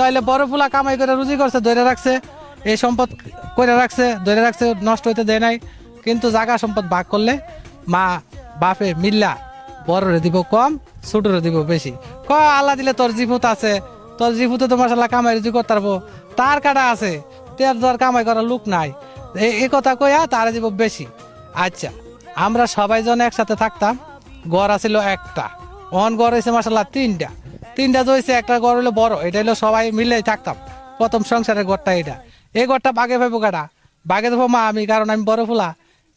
তাহলে বড় ফুলা কামাই করে রুজি করছে, ধরে রাখছে, এই সম্পদ করে রাখছে, ধরে রাখছে, নষ্ট হইতে দেয় নাই। কিন্তু জাগা সম্পদ ভাগ করলে মা বাপে মিল্লা বড়রে দিব কম, ছোটরে দিব বেশি। ক আল্লাহ দিলে তোর জিভুত আছে, তোর জিভুতে তো মশাল্লাহ কামাই রুজি করতে পারব। তার কাটা আছে, তের ধর কামাই করার লোক নাই। এই কথা কইয়া তার দিব বেশি। আচ্ছা আমরা সবাই জন একসাথে থাকতাম গড় আছিল একটা। অন গড় হয়েছে মাসাল্লাহ তিনটা। তিনটা হয়েছে, একটা গড় হলো বড়, এটা হলো সবাই মিলেই থাকতাম। প্রথম সংসারের গড়টা এটা এই গড়টা বাগে পাইবো কাটা বাগে দেবো মা আমি, কারণ আমি বড় ফুলা।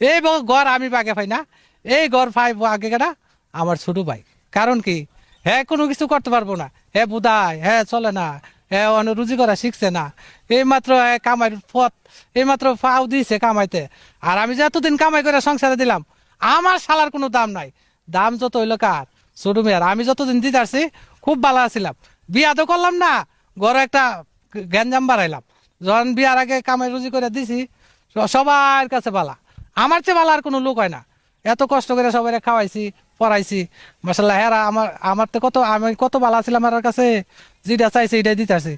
এই গড় আমি বাগে পাই না। এই গড় পাইব আগে কাটা আমার ছোট ভাই। কারণ কি? হ্যাঁ কোনো কিছু করতে পারব না। হ্যাঁ বুধায় হ্যাঁ চলে না। হ্যাঁ অন্য রুজি করা শিখছে না। এই মাত্র কামাইয়ের পথ এই মাত্র ফাও দিয়েছে কামাইতে। আর আমি যতদিন কামাই করে সংসারে দিলাম, আমার শালার কোনো দাম নাই। দাম যত হইল কার? ছোট মেয়ার আমি যতদিন দিতে আসছি, খুব ভালো আছিলাম। বিয়া তো করলাম না, ঘরে একটা গ্যাঞ্জাম বাড়াইলাম। যখন বিয়ার আগে কামাই রুজি করে দিছি সবার কাছে বালা। আমার চেয়ে ভালো আর কোনো লোক হয় না। এত কষ্ট করে সবাই খাওয়াইছি, পড়াইছি। মাসাল্লাহ হেরা আমার আমার তো কত, আমি কত ভালো ছিলাম আমার কাছে। যেটা চাইছে এটাই দিতে আসি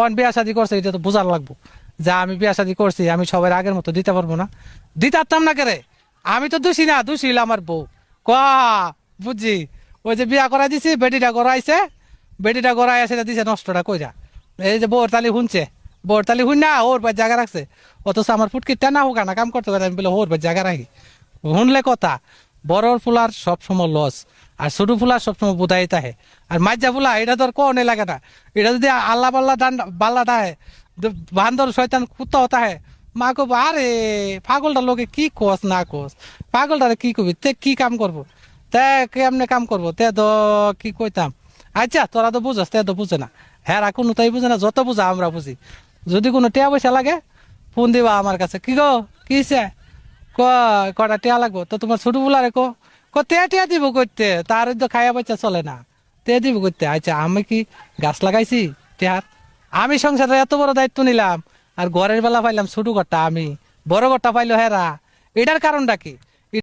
অন বিয়া শাদি করছে, এটা তো বোঝার লাগবো। যা আমি বিয়া শাদি করছি, আমি সবাই আগের মতো দিতে পারব না। দিতে পারতাম না কেরে? আমি তো দোষী না, দোষী আমার বউ। ক, বুঝছি? ওই যে বিয়া করাই দিছি, বেটিটা করাইছে বেটিটা গড়াই আছে দিছে নষ্টটা, কইরা। এই যে বউর তালি শুনছে বউর তালি শুন না, ওর বাই জায়গা রাখছে। অথচ আমার ফুটকি টানা হোক না কাম করতে পারে আমি বলে ওর বাই জায়গা রাখি। শুনলে কথা বড় ফুলার সবসময় লস, আর ছোট ফুলার সবসময় বোধাই তাহে। আর মাজ্জা ফুলা, এটা তোর কনে লাগে না। এটা যদি আল্লাহ পাল্লা ডান বাল্লা তাহে বান্দর শয়তান কুত্তাও তাহে। মা কব আরে পাগলটা লোকে কি কোস না কোস? পাগলটারে কি কবি? তে কি কাম করব? তে, কেমনে কাম করব? তে, তো, কি কইতাম? আচ্ছা তোরা তো বুঝস, তে তো বুঝে না। হ্যাঁ কোনো তাই বুঝে না, যত বুঝা আমরা বুঝি। যদি কোনো টিয়া পয়সা লাগে, ফোন দিবা আমার কাছে। কি গো, কি কটা টিয়া লাগবো? তো তোমার ছোট বুলারে কো ক তে টিয়া দিব করতে তার তো খাইয়া বাচ্চা চলে না। তে দিব করতে আচ্ছা আমি কি গাছ লাগাইছি টিয়ার? আমি সংসারে এত বড় দায়িত্ব নিলাম, আর ঘরের বেলা পাইলাম ছোট ঘরটা আমি, বড় ঘরটা পাইলো হেরা। এটার কারণটা কি?